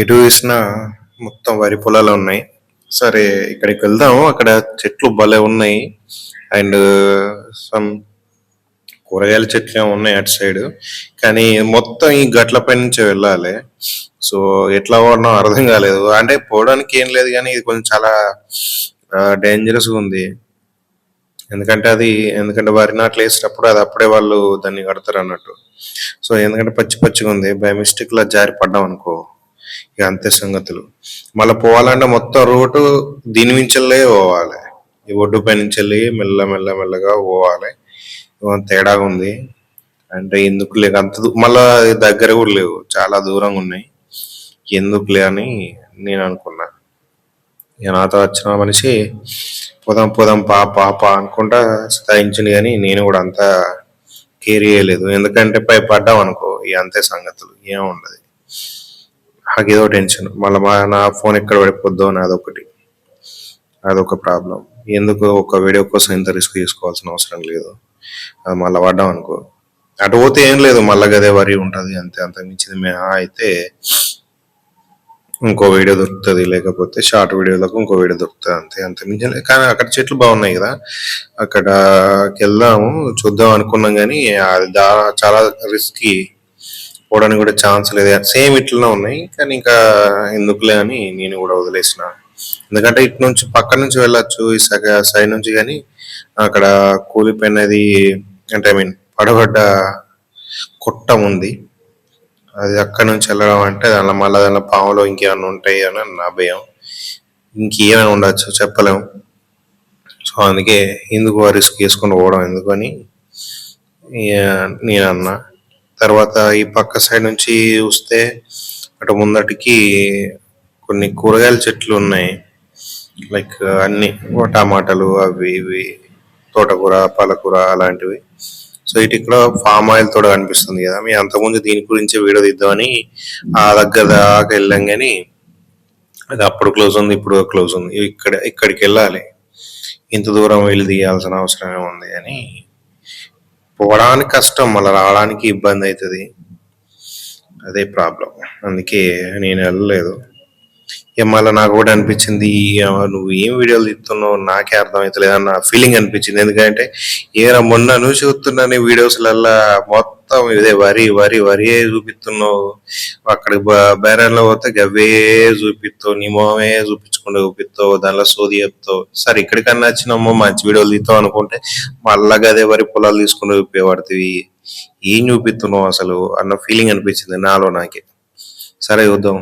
ఎటు వేసినా మొత్తం వరి పొలాలు ఉన్నాయి. సరే ఇక్కడికి వెళ్దాము అక్కడ చెట్లు భలే ఉన్నాయి. అండ్ సమ్ కూరగాయల చెట్లు ఏమో ఉన్నాయి అటు సైడ్. కానీ మొత్తం ఈ గట్లపై నుంచే వెళ్ళాలి. సో ఎట్లా పోవడం అర్థం కాలేదు. అంటే పోవడానికి ఏం లేదు కానీ ఇది కొంచెం చాలా డేంజరస్గా ఉంది. ఎందుకంటే అది ఎందుకంటే వరి నాట్లు వేసినప్పుడు అది అప్పుడే వాళ్ళు దాన్ని కడతారు అన్నట్టు. సో ఎందుకంటే పచ్చి పచ్చిగా ఉంది. బై మిస్టేక్ లా జారి పడ్డాం అనుకో ఇక అంతే సంగతులు. మళ్ళీ పోవాలంటే మొత్తం రూటు దీని నుంచెల్లే పోవాలి. ఈ ఒడ్డు పై నుంచి వెళ్ళి మెల్ల మెల్ల మెల్లగా పోవాలి. తేడాగా ఉంది. అంటే ఎందుకు లేక అంత మళ్ళీ దగ్గర కూడా లేవు. చాలా దూరంగా ఉన్నాయి. ఎందుకులే అని నేను అనుకున్నా. ఇక నాతో వచ్చిన మనిషి పోదాం పోదాం పా పా పా అనుకుంటా స్థాయించింది కానీ నేను కూడా అంతా కేర్ చేయలేదు. ఎందుకంటే పై పడ్డాం అనుకో ఇక అంతే సంగతులు. ఏముండదు ఏదో టెన్షన్ మళ్ళీ మా నా ఫోన్ ఎక్కడ పడిపోద్దో అని అదొకటి. అదొక ప్రాబ్లం ఎందుకు ఒక వీడియో కోసం ఇంత రిస్క్ తీసుకోవాల్సిన అవసరం లేదు. అది మళ్ళీ పడ్డాం అనుకో. అటు పోతే ఏం లేదు మళ్ళీ గదే వరి ఉంటుంది అంతే. అంత మించింది మేము అయితే ఇంకో వీడియో దొరుకుతుంది. లేకపోతే షార్ట్ వీడియోలకు ఇంకో వీడియో దొరుకుతుంది అంతే. అంత మించి కానీ అక్కడ చెట్లు బాగున్నాయి కదా. అక్కడకి వెళ్దాము చూద్దాం అనుకున్నాం కానీ అది చాలా రిస్కీ పోవడానికి కూడా ఛాన్స్ లేదు. సేమ్ ఇట్లనే ఉన్నాయి. కానీ ఇంకా ఎందుకులే అని నేను కూడా వదిలేసిన. ఎందుకంటే ఇటు నుంచి పక్క నుంచి వెళ్ళొచ్చు ఈ సగ సైడ్ నుంచి కానీ అక్కడ కూలిపోయినది అంటే ఐ మీన్ పడబడ్డ కుట్టం ఉంది. అది అక్కడ నుంచి వెళ్ళడం అంటే దానిలో మళ్ళీ దానిలో పాములో ఇంకేమైనా ఉంటాయి అని నా భయం. ఇంకేమైనా ఉండొచ్చు చెప్పలేము. సో అందుకే ఎందుకు రిస్క్ చేసుకొని పోవడం ఎందుకని నేను అన్నా తర్వాత ఈ పక్క సైడ్ నుంచి చూస్తే అటు ముందటికి కొన్ని కూరగాయల చెట్లు ఉన్నాయి. లైక్ అన్ని టమాటాలు అవి ఇవి తోటకూర పాలకూర అలాంటివి. సో ఇటు ఇక్కడ ఫామ్ ఆయిల్ తోట కనిపిస్తుంది కదా. మేము అంతకుముందు దీని గురించి వీడియో తీద్దామని ఆ దగ్గర దాకా వెళ్ళాం కానీ అది అప్పుడు క్లోజ్ ఉంది ఇప్పుడు క్లోజ్ ఉంది. ఇక్కడ ఇక్కడికి వెళ్ళాలి. ఇంత దూరం వెళ్ళి తీయాల్సిన అవసరం ఏముంది అని పోవడానికి కష్టం మళ్ళీ రావడానికి ఇబ్బంది అవుతుంది. అదే ప్రాబ్లం. అందుకే నేను వెళ్ళలేదు. మళ్ళీ నాకు కూడా అనిపించింది నువ్వు ఏం వీడియోలు తీస్తున్నావు నాకే అర్థమవుతలేదు అన్న ఫీలింగ్ అనిపించింది. ఎందుకంటే ఏరా మొన్న నువ్వు చూస్తున్నాను వీడియోస్లల్లా మొత్తం ఇదే వరి వరి వరియే చూపిస్తున్నావు. అక్కడికి బేరంలో పోతే గవ్వే చూపిస్తావు నీ మొహమే చూపించుకుంటూ చూపిస్తావు దానిలో సోది చెప్తావు సరే ఇక్కడికన్నా వచ్చినామో మంచి వీడియోలు తీస్తావు అనుకుంటే మళ్ళా గదే వరి పొలాలు తీసుకుంటూ చూపించబడుతుంది ఏం చూపిస్తున్నావు అసలు? అన్న ఫీలింగ్ అనిపించింది నాలో నాకే. సరే చూద్దాం.